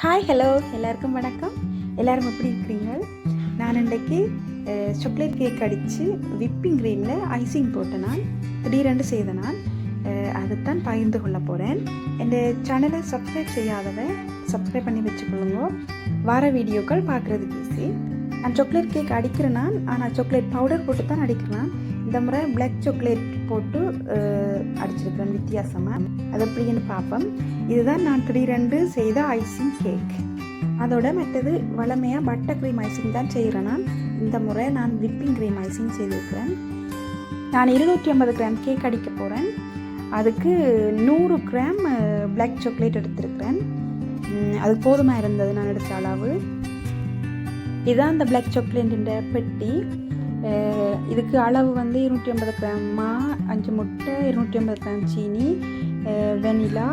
Hi hello எல்லாருக்கும் வணக்கம். எல்லோரும் எப்படி இருக்கிறீங்க? நான் இன்றைக்கு சாக்லேட் கேக் அடித்து விப்பிங் க்ரீமில் ஐசிங் போட்ட நான் திடீரென்று செய்த நான் அதைத்தான் பகிர்ந்து கொள்ள போகிறேன் என் சேனலை சப்ஸ்கிரைப் செய்யாதவன் சப்ஸ்கிரைப் பண்ணி வச்சுக்கொள்ளுங்க. வார வீடியோக்கள் பார்க்குறதுக்கு ஈஸி நான் சாக்லேட் கேக் அடிக்கிறேன் நான் ஆனால் சாக்லேட் பவுடர் போட்டு தான் அடிக்கிறேன் இந்த முறை பிளாக் சாக்லேட் போட்டு அடிச்சிருக்கிறேன் வித்தியாசமாக அது எப்படின்னு பார்ப்போம். இதுதான் நான் திடீரென்று செய்த ஐசிங் கேக் அதோட மற்றது வளமையாக பட்டர் க்ரீம் ஐசிங் தான் செய்கிறேன் நான். இந்த முறை நான் விப்பிங் க்ரீம் ஐசிங் செய்திருக்கிறேன். நான் இருநூற்றி ஐம்பது கிராம் கேக் அடிக்க போகிறேன் அதுக்கு நூறு கிராம் பிளாக் சாக்லேட் எடுத்திருக்கிறேன். அது போதுமாக இருந்தது நான் எடுத்த அளவு. இதுதான் அந்த பிளாக் சாக்லேட்டின் பெட்டி. இதுக்கு அளவு வந்து இருநூற்றி ஐம்பது கிராம் மா அஞ்சு முட்டை இருநூற்றி ஐம்பது கிராம் சீனி வெனிலா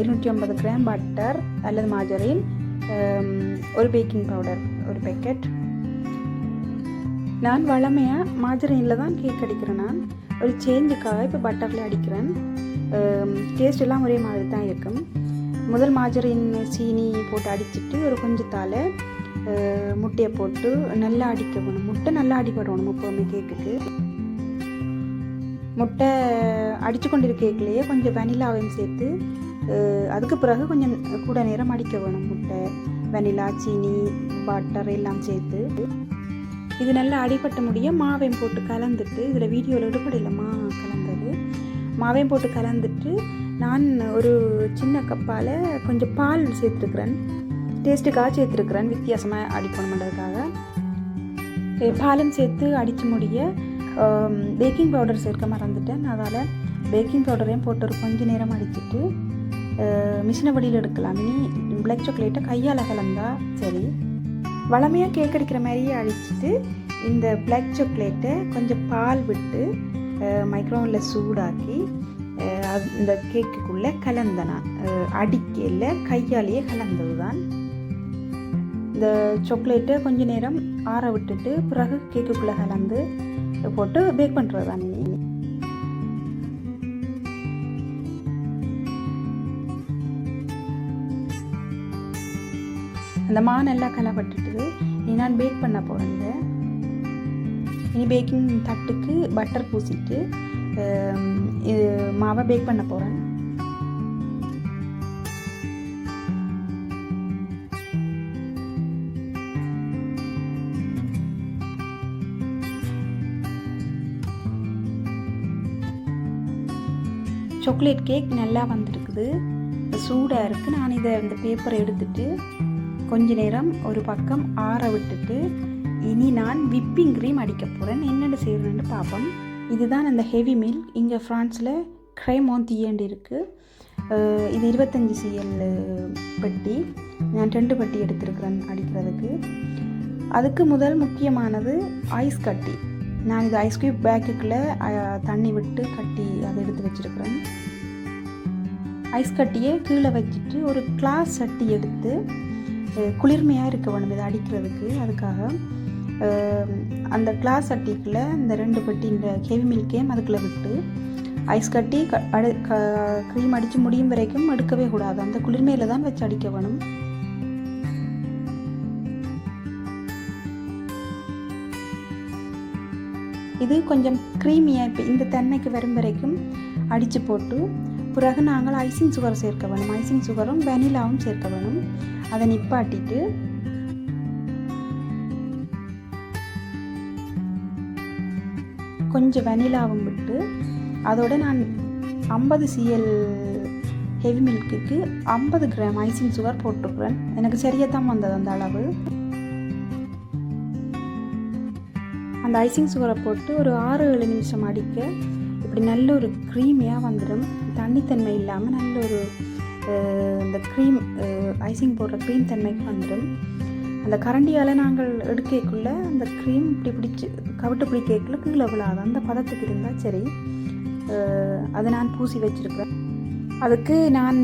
இருநூற்றி ஐம்பது கிராம் பட்டர் அல்லது மாஜரின் ஒரு பேக்கிங் பவுடர் ஒரு பேக்கெட் நான் வளமையாக மாஜரினில் தான் கேக் அடிக்கிறேன் நான். ஒரு சேஞ்சுக்காக இப்போ பட்டரில் அடிக்கிறேன். டேஸ்ட் எல்லாம் ஒரே மாதிரி தான் இருக்கும். முதல் மாஜரின் சீனி போட்டு அடிச்சிட்டு ஒரு கொஞ்சத்தால் முட்டையை போட்டு நல்லா அடிக்க வேணும் முட்டை நல்லா அடிபடணும் எப்போவுமே கேக்குக்கு. முட்டை அடித்து கொண்டிருக்கலையே கொஞ்சம் வெனிலாவையும் சேர்த்து அதுக்கு பிறகு கொஞ்சம் கூட நேரம் அடிக்க வேணும். முட்டை வெனிலா சீனி பட்டர் எல்லாம் சேர்த்து. இது நல்லா அடிபட்ட முடிய மாவையும் போட்டு கலந்துட்டு இதில் வீடியோவில் எடுபடையில் மா கலந்தது. மாவையும் போட்டு கலந்துட்டு நான் ஒரு சின்ன கப்பால் கொஞ்சம் பால் சேர்த்துருக்குறேன். டேஸ்ட்டுக்காக சேர்த்துருக்குறேன் வித்தியாசமாக அடிக்கணும் பண்ணுறதுக்காக பாலும் சேர்த்து அடித்து முடிய பேக்கிங் பவுடர் சேர்க்க மறந்துட்டேன். அதால் பேக்கிங் பவுடரையும் போட்டு ஒரு கொஞ்ச நேரம் அடிச்சுட்டு மிஷினை வடியில் எடுக்கலாம். இனி பிளாக் சாக்லேட்டை கையால் கலந்தா சரி. வளமையாக கேக் அடிக்கிற மாதிரியே அடிச்சுட்டு இந்த பிளாக் சாக்லேட்டை கொஞ்சம் பால் விட்டு மைக்ரோவில் சூடாக்கி அது- இந்த கேக்குக்குள்ளே கலந்தனா அடிக்கையில் கையாலேயே கலந்தது தான் இந்த சாக்லேட்டை கொஞ்ச நேரம் ஆற விட்டுட்டு பிறகு கேக்குக்குள்ளே கலந்து போட்டு பேக் பண்ணுறது தான் அந்த மா நல்லா கலப்பட்டுட்டு இனி நான் பேக் பண்ண போகிறேங்க இனி பேக்கிங் தட்டுக்கு பட்டர் பூசிட்டு இது மாவை பேக் பண்ண போகிறேன் சாக்லேட் கேக் நல்லா வந்திருக்குது. சூடாக இருக்குது நான் இதை இந்த பேப்பரை எடுத்துட்டு கொஞ்ச நேரம் ஒரு பக்கம் ஆற விட்டுட்டு இனி நான் விப்பிங் க்ரீம் அடிக்க போகிறேன் என்னென்ன செய்யணும்னு பார்ப்போம். இதுதான் அந்த ஹெவி மில்க் இங்கே ஃப்ரான்ஸில் க்ரைமோன் தீயண்டு இருக்குது இது இருபத்தஞ்சி சிஎல் பெட்டி. நான் ரெண்டு பெட்டி எடுத்திருக்கிறேன் அடிக்கிறதுக்கு. அதுக்கு முதல் முக்கியமானது ஐஸ் கட்டி. நான் இது ஐஸ் க்யூப் பேக்குக்குள்ளே தண்ணி விட்டு கட்டி அதை எடுத்து வச்சுருக்கிறேன். ஐஸ் கட்டியை கீழே வச்சுட்டு ஒரு கிளாஸ் சட்டி எடுத்து குளிர்மையாக இருக்க வேணும் இதை அடிக்கிறதுக்கு. அதுக்காக அந்த கிளாஸ் சட்டிக்குள்ளே இந்த ரெண்டு பட்டி இந்த ஹெவி மில்கையும் அதுக்குள்ளே விட்டு ஐஸ் கட்டி க அடு க க்ரீம் அடித்து முடியும் வரைக்கும் எடுக்கவே கூடாது. அந்த குளிர்மையில் தான் வச்சு அடிக்க வேணும். இது கொஞ்சம் க்ரீமியாக இப்போ இந்த தென்னைக்கு வரும் வரைக்கும் அடித்து போட்டு பிறகு நாங்கள் ஐசிங் சுகர் சேர்க்க வேணும். ஐசிங் சுகரும் வெனிலாவும் சேர்க்க வேணும். அதை நிப்பாட்டிட்டு கொஞ்சம் வெனிலாவும் விட்டு அதோட நான் ஐம்பது சிஎல் ஹெவி மில்க்குக்கு ஐம்பது கிராம் ஐசிங் சுகர் போட்டிருக்கிறேன். எனக்கு சரியாக தான் வந்தது அந்த அளவு. அந்த ஐசிங் சுகரை போட்டு ஒரு ஆறு ஏழு நிமிஷம் அடிக்க இப்படி நல்ல ஒரு க்ரீமியாக வந்துடும். தண்ணித்தன்மை இல்லாமல் நல்ல ஒரு இந்த க்ரீம் ஐசிங் போடுற க்ரீம் தன்மைக்கு வந்துடும். அந்த கரண்டியால் நாங்கள் எடுக்கக்குள்ளே அந்த க்ரீம் இப்படி பிடிச்சி கவிட்டு பிடிக்கக்குள்ள கீழே விழாது. அந்த பதத்துக்கு இருந்தால் சரி. அதை நான் பூசி வச்சுருக்கிறேன் அதுக்கு நான்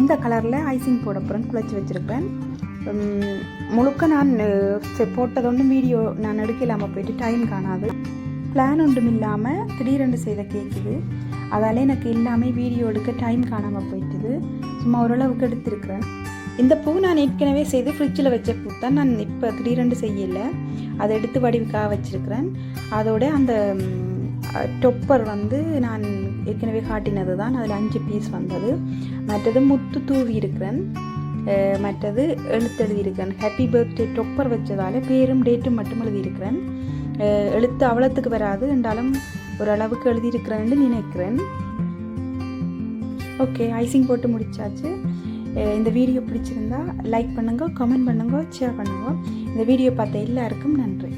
இந்த கலரில் ஐசிங் போட போகிறேன் குழச்சி வச்சுருப்பேன். முழுக்க நான் அஹ், செ- போட்டதொன்றும் வீடியோ நான் எடுக்கலாமல் போயிட்டு டைம் காணாது. பிளான் ஒன்றும் இல்லாமல் திடீரென்று செய்த கேக் இது. அதால் எனக்கு எல்லாமே வீடியோ எடுக்க டைம் காணாமல் போயிட்டுது. சும்மா ஓரளவுக்கு எடுத்திருக்கிறேன். இந்த பூ நான் ஏற்கனவே செய்து ஃப்ரிட்ஜில் வச்ச பூ தான் நான் இப்போ திடீரென்று செய்யலை. அதை எடுத்து வடிவுக்காக வச்சுருக்கிறேன். அதோட அந்த டொப்பர் வந்து நான் ஏற்கனவே காட்டினது தான் அதில் அஞ்சு பீஸ் வந்தது. மற்றது முத்து தூவி இருக்கிறேன். மற்றது எழுத்து எழுதியிருக்கிறேன் ஹாப்பி பர்த்டே டொப்பர் வச்சதால் பேரும் டேட்டும் மட்டும் எழுதியிருக்கிறேன் எழுத்து அவ்வளோத்துக்கு வராது என்றாலும் ஓரளவுக்கு எழுதியிருக்கிறேன்னு நினைக்கிறேன் ஓகே ஐசிங் போட்டு முடிச்சாச்சு இந்த வீடியோ பிடிச்சிருந்தா லைக் பண்ணுங்க கமெண்ட் பண்ணுங்க ஷேர் பண்ணுங்கள் இந்த வீடியோ பார்த்த எல்லாருக்கும் நன்றி